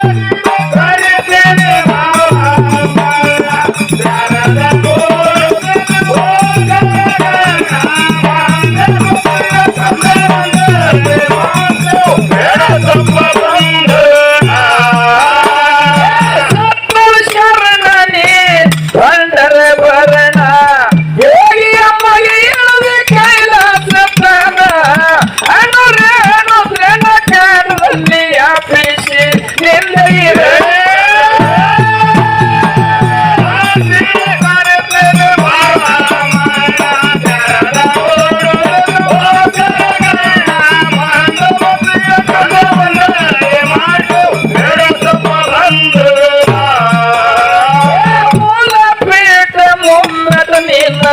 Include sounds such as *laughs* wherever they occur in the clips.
嗯 *laughs* ಮುಮ್ಮಟ ನಿನ್ನ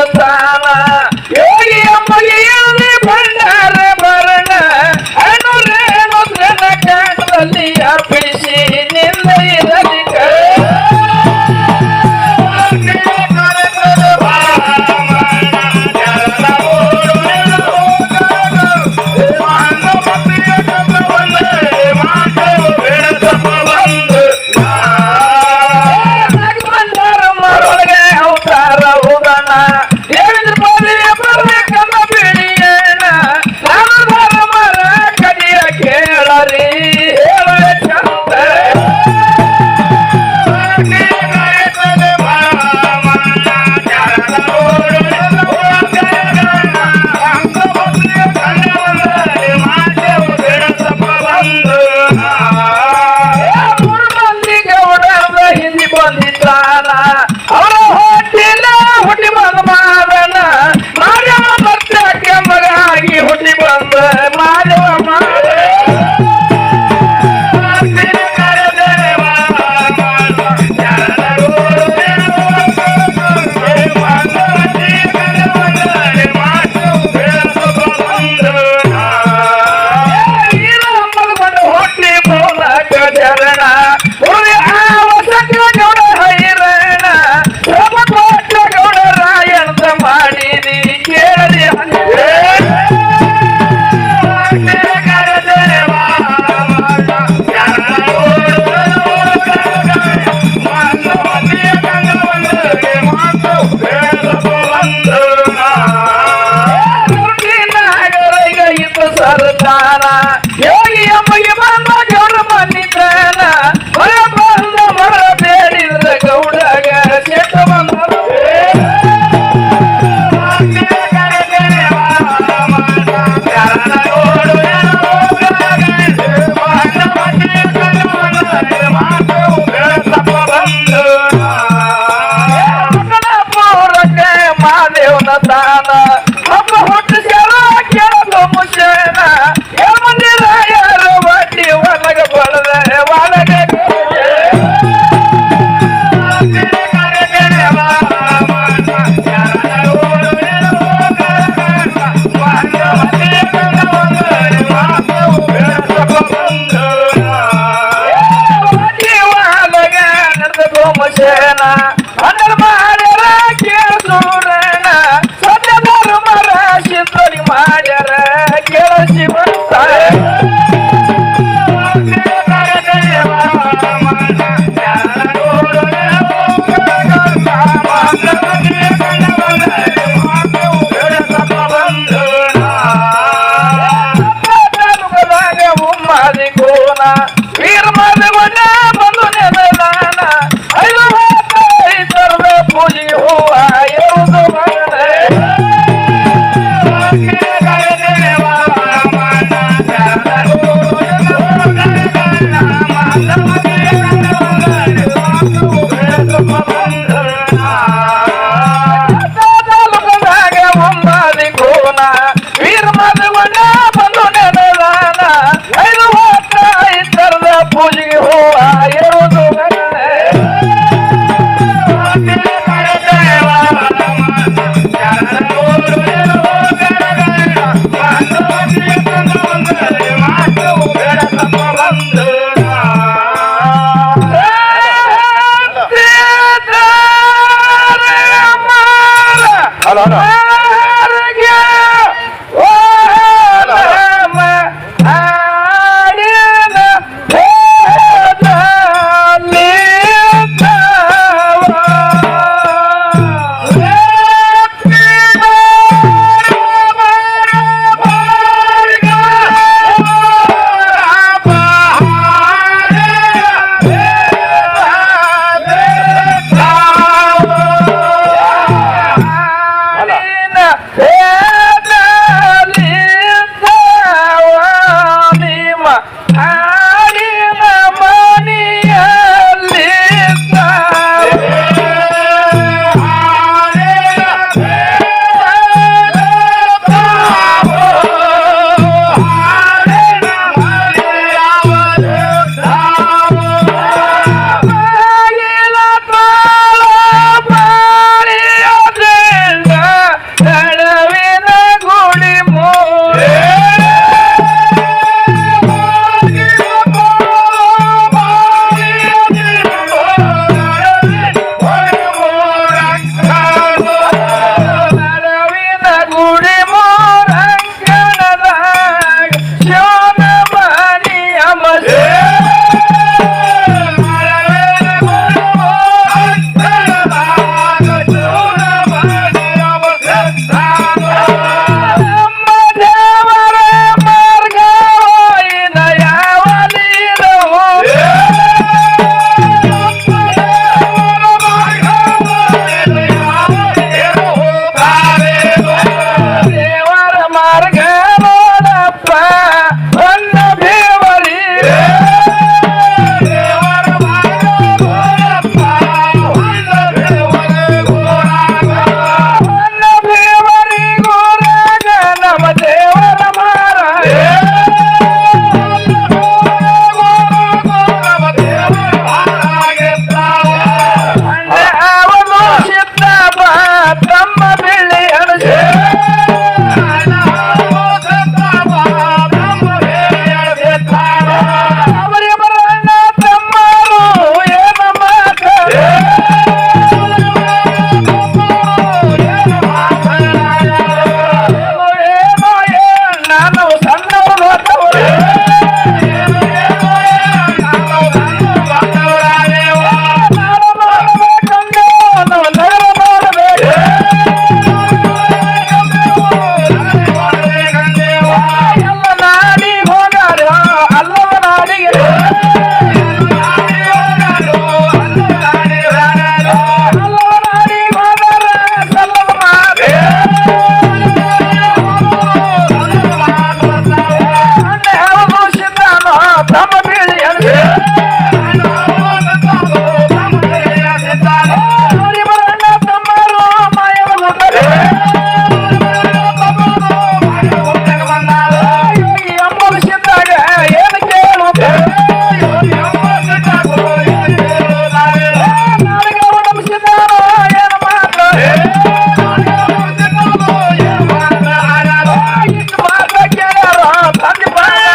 Allah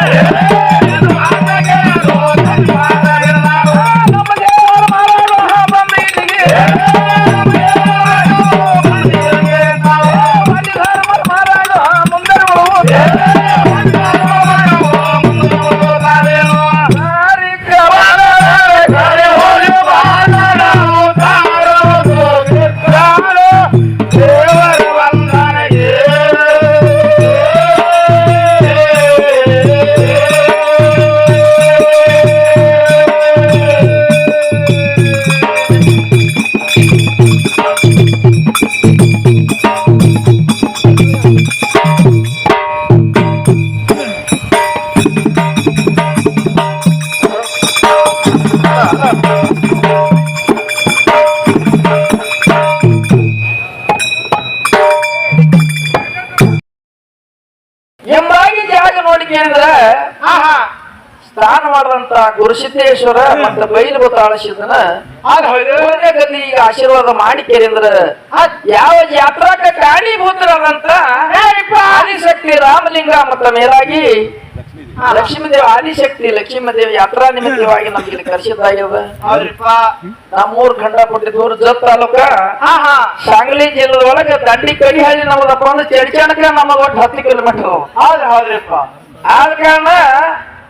fire! *laughs* Gurusiddeshwara ಮತ್ತೆ ಬೈಲು ಬತ್ತಾಳ ಹೌದು ಗಲ್ಲಿ ಈಗ ಆಶೀರ್ವಾದ ಮಾಡಿ ಕೇಳಿದ್ರ. ಯಾವ ಜಾತ್ರಾಕ ಕಾರಣೀಭೂತರಾದಂತ ಆದಿಶಕ್ತಿ ರಾಮಲಿಂಗ ಮತ್ತ ಮೇಲಾಗಿ ಲಕ್ಷ್ಮೀದೇವಿ. ಆದಿಶಕ್ತಿ ಲಕ್ಷ್ಮೀದೇವಿ ಯಾತ್ರಾ ನಿಮಿತ್ತವಾಗಿ ನಮ್ಗೆ ಇಲ್ಲಿ ಕರೆಸಿದ್ದಾಗ್ಯದ. ನಮ್ಮೂರ್ ಖಂಡ ದೂರ ಜತ್ ತಾಲೂಕ. ಸಾಂಗ್ಲಿ ಹಾ. ಒಳಗ ದಂಡಿ ಕಡಿಹಳ್ಳಿ ನಮ್ಮದಪ್ಪ ಅಂದ್ರೆ ಚಡ್ಚಾಣಕ ನಮಗ ಒಟ್ಟು ಹತ್ತು ಕಿಲೋಮೀಟರ್. ಹೌದು ಹೌದ್ರಿಪ್ಪ. ಆದ ಕಾರಣ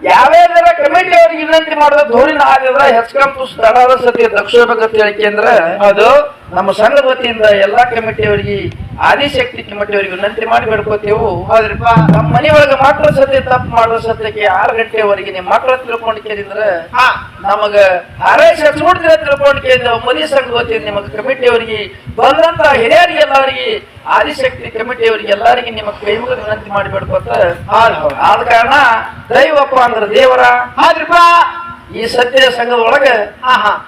ಯಾವ್ಯಾವ್ದಾರ ಕಮಿಟಿ ಅವ್ರಿಗೆ ವಿನಂತಿ ಮಾಡಿದ ಧೂರಿನ ಆಗಿದ್ರೆ ಹೆಚ್ಕಂಪು ಸ್ಥಳದ ಸತಿ ದಕ್ಷಿಣ ಕೇಂದ್ರ ಅದು ನಮ್ಮ ಸಂಘದ ವತಿಯಿಂದ ಎಲ್ಲಾ ಕಮಿಟಿ ಅವರಿಗೆ ಆದಿಶಕ್ತಿ ಕಮಿಟಿ ಅವರಿಗೆ ವಿನಂತಿ ಮಾಡಿ ಬೇಡ್ಕೋತೇವು. ಹೌದ್ರಪ್ಪ ನಮ್ಮ ಮನೆಯೊಳಗೆ ಮಾತ್ರ ಸತ್ಯ ತಪ್ಪು ಮಾಡುವ ಸತ್ಯಕ್ಕೆ ಆರು ಗಂಟೆವರೆಗೆ ನಿಮ್ಮ ಮಕ್ಕಳ ತಿಳ್ಕೊಂಡು ಕೇಳಿದ್ರ ಹಾ. ನಮಗ ಹರೇಶ ಹಚ್ಬಿಡ್ತೀರ ತಿಳ್ಕೊಂಡು ಕೇಳಿದ ಮನಿ ವತಿಯಿಂದ ನಿಮಗೆ ಕಮಿಟಿ ಅವರಿಗೆ ಬಂದಂತ ಹಿರಿಯರಿಗೆ ಎಲ್ಲರಿಗೆ ಆದಿಶಕ್ತಿ ಕಮಿಟಿ ಅವರಿಗೆ ಎಲ್ಲರಿಗೆ ನಿಮ್ಮ ಕೈ ಮುಗಿದು ವಿನಂತಿ ಮಾಡಿ ಬೇಡ್ಕೋತ ಆದ ಕಾರಣ ದೈವಪ್ಪ ಅಂದ್ರ ದೇವರ. ಆದ್ರಪ್ಪ ಈ ಸತ್ಯ ಸಂಘದ ಒಳಗ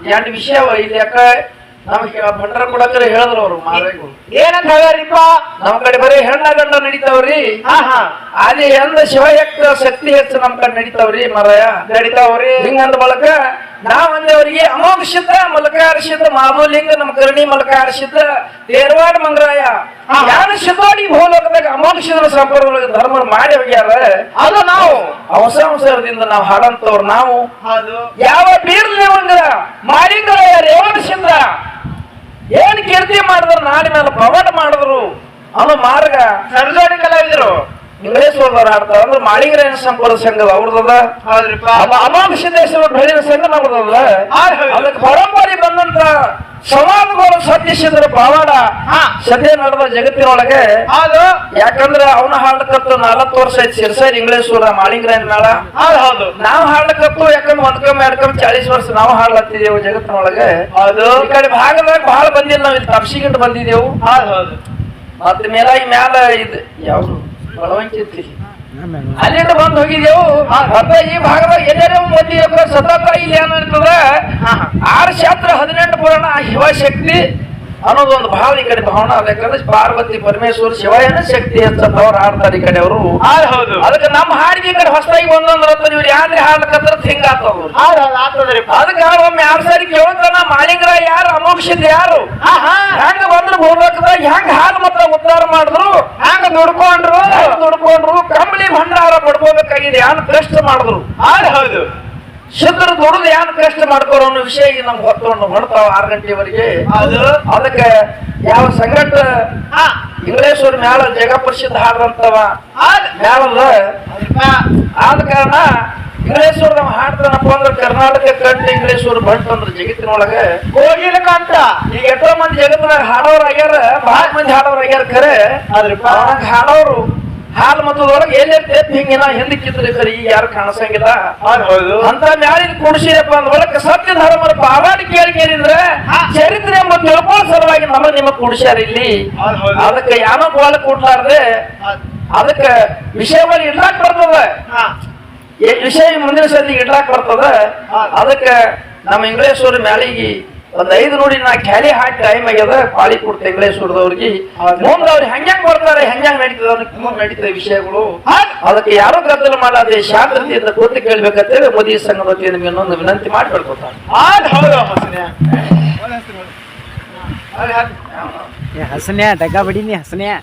ಎರಡು ವಿಷಯ. ಇಲ್ಲಿ ಯಾಕ ನಮ್ಗೆ ಭಂಡರ ಕೊಡಕರೆ ಹೇಳಿದ್ರು ಅವರು ಏನಂತ ಹೇಳ್ಯಾರಿಪ್ಪ ನಮ್ ಕಡೆ ಬರೀ ಹೆಣ್ಣ ಗಂಡ ನಡೀತಾವ್ರಿ. ಹಾ ಹಾ. ಅದೇ ಎಂದ ಶಿವಯಕ್ತ ಶಕ್ತಿ ಹೆಚ್ಚು ನಮ್ ಕಡೆ ನಡೀತಾವ್ರಿ ಮಾರಾಯ ನಡೀತಾವ್ರಿ. ಹಿಂಗಂದ ಬಳಕ ನಾವ್ ಅಂದೇವ್ರಿಗೆ ಅಮೋಘ ಸಿದ್ಧ ಮಲಕಾರ ಸಿದ್ಧ ಮಾಧುಲಿಂಗ ನಮ್ ಕರ್ಣಿ ಮಲಕಾರ ಸಿದ್ಧ ತೇರ್ವಾಡ ಮಂಗರಾಯ. ಯಾರು ಸಿದ್ಧೋಡಿ ಭೂಲೋಕದಾಗ ಅಮೋಘ ಸಂಪರ್ಕ ಧರ್ಮ ಮಾಡಿ ಹೋಗ್ಯಾರ? ಅದು ನಾವು. ಅವಸ ಅವಸರದಿಂದ ನಾವು ಹಾಡಂತವ್ರು ನಾವು. ಹೌದು. ಯಾವ ಬೀರ್ಲೇವಂಗ ಮಾಲಿಂಗರಾಯ ರೇವಣ ಸಿದ್ಧ ಏನ್ ಕೀರ್ತಿ ಮಾಡಿದ್ರು ನಾಡಿ ಮೇಲೆ ಪವಾಡ ಮಾಡಿದ್ರು. ಅವನು ಮಾರ್ಗ ಸರ್ಜಾಡಿ ಕಲಾವಿದರು. ಇಂಗ್ಲೇಷ್ ಓದೋರು ಆಡ್ತಾರ. ಅಂದ್ರೆ ಮಾಳಿಂಗರಾಯನ ಸಂಪರ್ಕ ಸಂಘದ ಅವ್ರದದ? ಹೌದ್ರಿಪ್ಪ. ಬೆಳಿನ ಸಂಘ ನಮ್ದದ ಅದಕ್ಕೆ ಪರಂಪರೆ ಬಂದಂತ ಸಮಾಜಗಳು ಸತ್ಯಸಿದ್ರ ಪವಾಡ. ಸದ್ಯ ನಡೆದ ಜಗತ್ತಿನೊಳಗೆ. ಯಾಕಂದ್ರೆ ಅವನ ಹಾಡ್ಲಕತ್ತು ನಾಲ್ಕು ವರ್ಷ ಐತಿ ಸಿರ್ಸೈರ್ ಇಂಗ್ಲೇಶ್ವರ ಮಾಳಿಂಗರಾಯನ ಮೇಳ ಹೌದು ನಾವು ಹಾಡ್ಲಕತ್ತು ಯಾಕಂದ್ರೆ ಒಂದ್ಕಮ್ ಎರಡ್ಕಮ್ ಚಾಳಿಸ್ ವರ್ಷ ನಾವು ಹಾಡ್ಲತ್ತಿದ್ದೇವು ಜಗತ್ತಿನೊಳಗೆ. ಹೌದು. ಈ ಕಡೆ ಭಾಗದಾಗ ಬಹಳ ಬಂದಿಲ್ಲ ನಾವು ಇಲ್ಲಿ ತಪ್ಸಿಗಿಂತ ಬಂದಿದ್ದೇವು. ಹೌದು ಹೌದು. ಮತ್ತೆ ಮೇಲಾಗಿ ಮ್ಯಾಲ ಇದು ಯಾವ್ದು? ಅಲ್ಲಿಂದ ಬಂದು ಹೋಗಿದ್ದೆವು. ಮತ್ತೆ ಈ ಭಾಗದಾಗ ಎಲ್ಲರೂ ಮಂದಿ ಸತತ ಇಲ್ಲಿ ಏನಂತಂದ್ರ. ಆರು ಶಾಸ್ತ್ರ ಹದಿನೆಂಟು ಪುರಾಣ ಶಿವಶಕ್ತಿ ಅನ್ನೋದು ಒಂದು ಭಾಳ ಈ ಕಡೆ ಭಾವನ ಆಗ್ಬೇಕಂದ್ರೆ ಯಾಕಂದ್ರೆ ಪಾರ್ವತಿ ಪರಮೇಶ್ವರ ಶಿವಯನ ಶಕ್ತಿ ಅಂತವ್ರು ಹಾಡ್ತಾರೆ ಈ ಕಡೆ ಅವರು. ಹೌದು ಹೌದು. ಅದಕ್ಕೆ ನಮ್ಮ ಹಾಡಿಗೆ ಈ ಕಡೆ ಹೊಸದಾಗಿ ಬಂದಂದ್ರ ಇವ್ರು ಯಾರ್ರಿ ಹಾಡ್ಲಕತ್ರ ಹಿಂಗಾತವ್ರು ಅದಕ್ಕೆ ಒಮ್ಮೆ ಎರಡು ಸಾರಿ ಕೇಳ್ತಾನ ಮಾಲಿಂಗರ ಯಾರು ಅಮೋಕ್ಷಿತ ಯಾರು? ಹೆಂಗ ಬಂದ್ರು ಭೂಲೋಕದಾಗ ಹೆಂಗ ಹಾಲು ಮತ್ತ ಉದ್ಧಾರ ಮಾಡಿದ್ರು? ಹೆಂಗ್ ದುಡ್ಕೊಂಡ್ರು? ದುಡ್ಕೊಂಡ್ರು? ಕಂಬಳಿ ಭಂಡಾರ ಪಡ್ಕೋಬೇಕಾಗಿದೆ ಯಾರು ಕಷ್ಟ ಮಾಡಿದ್ರು. ಹೌದು. ಹೌದು ದೊಡ್ಡದು ದುಡಿದು ಪ್ರಶ್ನೆ ಕಷ್ಟ ಮಾಡ್ಕೋರು ಅನ್ನೋ ವಿಷಯ ಈಗ ನಮ್ಗೆ ಹೊತ್ತೊಂಡು ಹೊಡ್ತಾವ ಆರು ಗಂಟೆವರೆಗೆ. ಅದಕ್ಕೆ ಯಾವ ಸಂಘಟ ಇಂಗ್ಲೇಶ್ವರ ಮ್ಯಾಲ ಜಗ ಪ್ರಸಿದ್ಧ ಹಾಡ್ದಂತವ. ಮ್ಯಾಲ. ಆದ ಕಾರಣ ಇಂಗ್ಲೇಶ್ವರ ನಾವು ಹಾಡ್ತಾನಪ್ಪ ಅಂದ್ರೆ ಕರ್ನಾಟಕ ಕಂಡ ಇಂಗ್ಲೇಶ್ವರ ಬಂತ ಅಂದ್ರೆ ಜಗತ್ತಿನೊಳಗೆ. ಕೋಗಿಲ ಕಂಠ. ಈಗ ಎಷ್ಟೋ ಮಂದಿ ಜಗತ್ತಿನಾಗ ಹಾಡೋರ್ ಆಗ್ಯಾರ ಬಹಳ ಮಂದಿ ಹಾಡೋರ್ ಆಗ್ಯಾರ ಖರೆ. ಅದ್ರ ಅವಾಗ ಹಾಡೋರು ಮತದೊಳಗೆ ಎಲ್ಲೆಲ್ಲಿ ಹಿಂಗಿನ ಹಿಂದಕ್ಕಿದ್ರೆ ಈಗ ಯಾರು ಕಾಣಿಸಂಗಿಲ್ಲ. ಅಂತ ಮ್ಯಾಲಿನ ಕುಡಿಸಿರಪ್ಪ ಅಂದ ಒಳಗೆ ಸತ್ಯ ಧರ್ಮರ ಪಾವಾಡಿ ಕೇಳಿ ಕೇಳಿದ್ರೆ ಚರಿತ್ರೆ ಎಂಬ ತಿಳ್ಕೊಳ್ಳೋ ಸಲುವಾಗಿ ನಮ್ಮ ನಿಮ್ಮ ಕುಡಿಸ್ಯಾರ ಇಲ್ಲಿ. ಅದಕ್ಕೆ ಯಾನೋ ಬೋಳ ಕೊಡ್ಲಾರ್ದೆ. ಅದಕ್ಕೆ ವಿಷಯವನ್ನು ಇಡ್ಲಾಕ್ ಬರ್ತದ. ವಿಷಯ ಮುಂದಿನ ಸರ್ತಿ ಇಡ್ಲಾಕ್ ಬರ್ತದ. ಅದಕ್ಕ ಅದಕ್ಕೆ ನಮ್ಮ ಇಂಗ್ಲೇಶ್ವರ ಮ್ಯಾಲಿಗೆ ಒಂದ್ ಐದು ನೋಡಿ ನಾ ಖಾಲಿ ಹಾಕಿ ಟೈಮ್ ಆಗ್ಯದ ಪಾಳಿ ಕೂಡ ಇಂಗ್ಲೇಶ್ವರದವ್ರಿಗೆ ಹೌದು. ಮುಂದೆ ಅವ್ರು ಹೆಂಗ್ ಬರ್ತಾರೆ ಹೆಂಗೆ ನಡೀತದ ಮುಂದೆ ನಡೀತದೆ ವಿಷಯಗಳು. ಅದಕ್ಕೆ ಯಾರು ಗದ್ದಲ ಮಾಡದೆ ಶಾಂತತೆಯಿಂದ ಕೂತು ಕೇಳ್ಬೇಕಂತೇಳಿ ಮೋದಿ ಸಂಘದ ವತಿಯಿಂದ ನಿಮ್ಗೆ ಇನ್ನೊಂದು ವಿನಂತಿ ಮಾಡಿ ಹೌದು ಹಸನ್ಯ ಡಗ್ಗ ಬಡೀನಿ ಹಸನ್ಯಾ?